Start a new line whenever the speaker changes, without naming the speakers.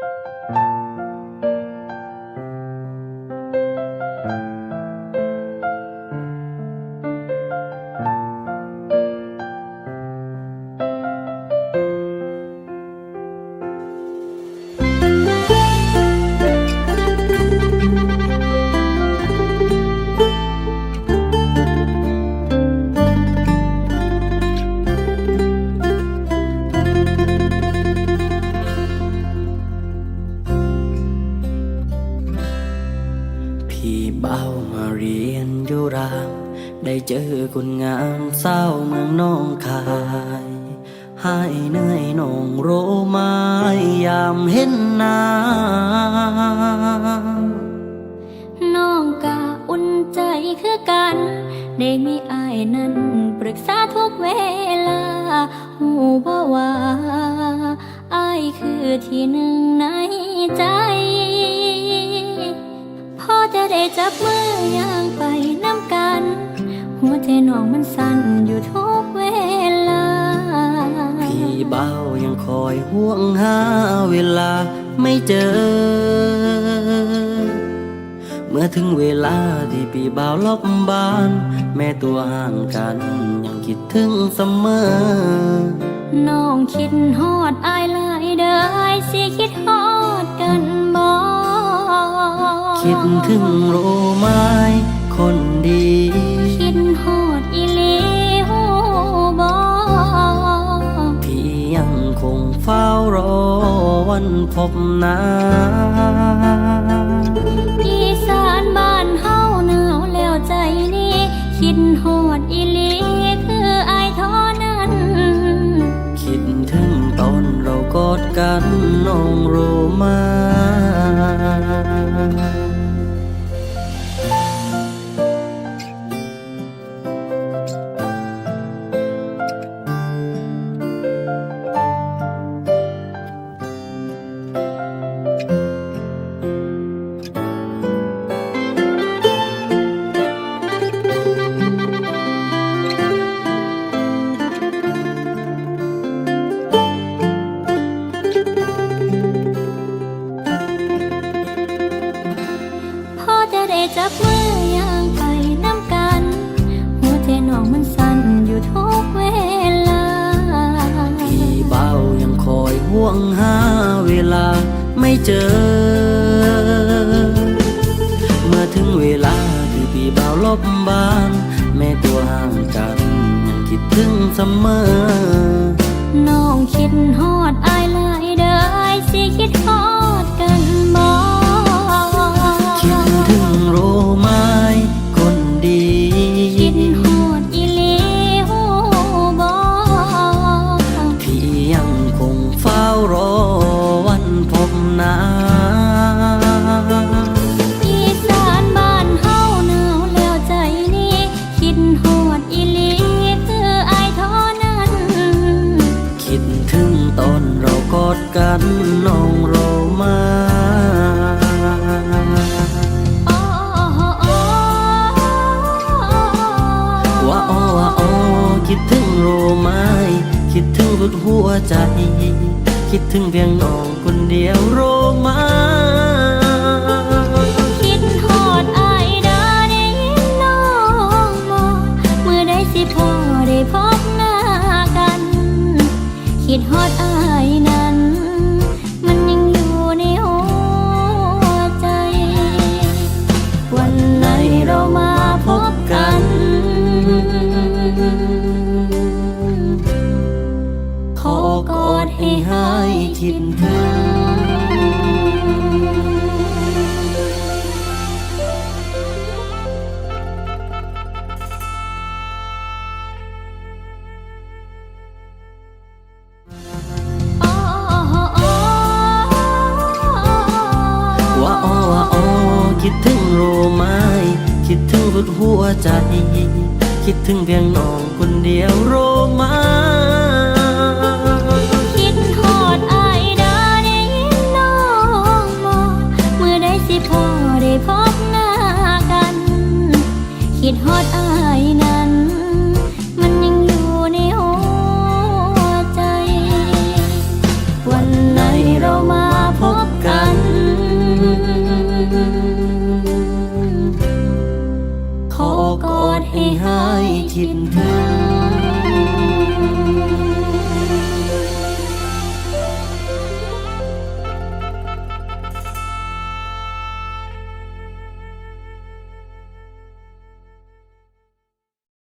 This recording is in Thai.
พี่ ได้เจอคนงามเศร้าเมืองน้องคายให้เหนื่อยหนองโรมายามเห็นหน้า
น้องกะอุ่นใจคือกัน ได้มีอายนั้นปรึกษาทุกเวลาหูบ่ว่าอายคือที่หนึ่งในใจ พอจะได้จับมือย่างไปน้ำกันหัว ใจน้องมันสั่นอยู่ทุกเวลา
พี่เบ้ายังคอยห่วงหาเวลาไม่เจอ เมื่อถึงเวลาที่พี่เบ้าล็อกบ้าน แม่ตัวห่างกันยังคิดถึงเสมอ
น้องคิดฮอดอายหลายเด้ออายสิคิดฮอดกันบ่
คิดถึงรู้ไหมคนดี้นพบหนา
อีสานบ้านเฮาหนาวแล้วใจนี้คิดฮอดอีลีคืออายท้อนั้น
คิดถึงตอนเรากอดกันน้องรู้ไหมา
บมือย่างไปน้ำกัน หัวใจน้องมันสั่นอยู่ทุกเวลา
พี่เบายังคอยห่วงหาเวลาไม่เจอ เมื่อถึงเวลาที่พี่เบาลบบ้านแม่ตัวห่างกันยังคิดถึงเสมอ
น้องคิดฮอดอายหลายเด้ออายสิคิดฮอด สุดหั
วใจ คิดถึงเพียงน้องคนเดียวโรมา
ดให้หา
ยคิดถึง
โอ้โอ้
ว่าอ้อว่าอ้อคิดถึงโรไหมคิดถึงสุดหัวใจ คิดถึงเพียงน้องคนเดียวโรม
ให้คิดถึง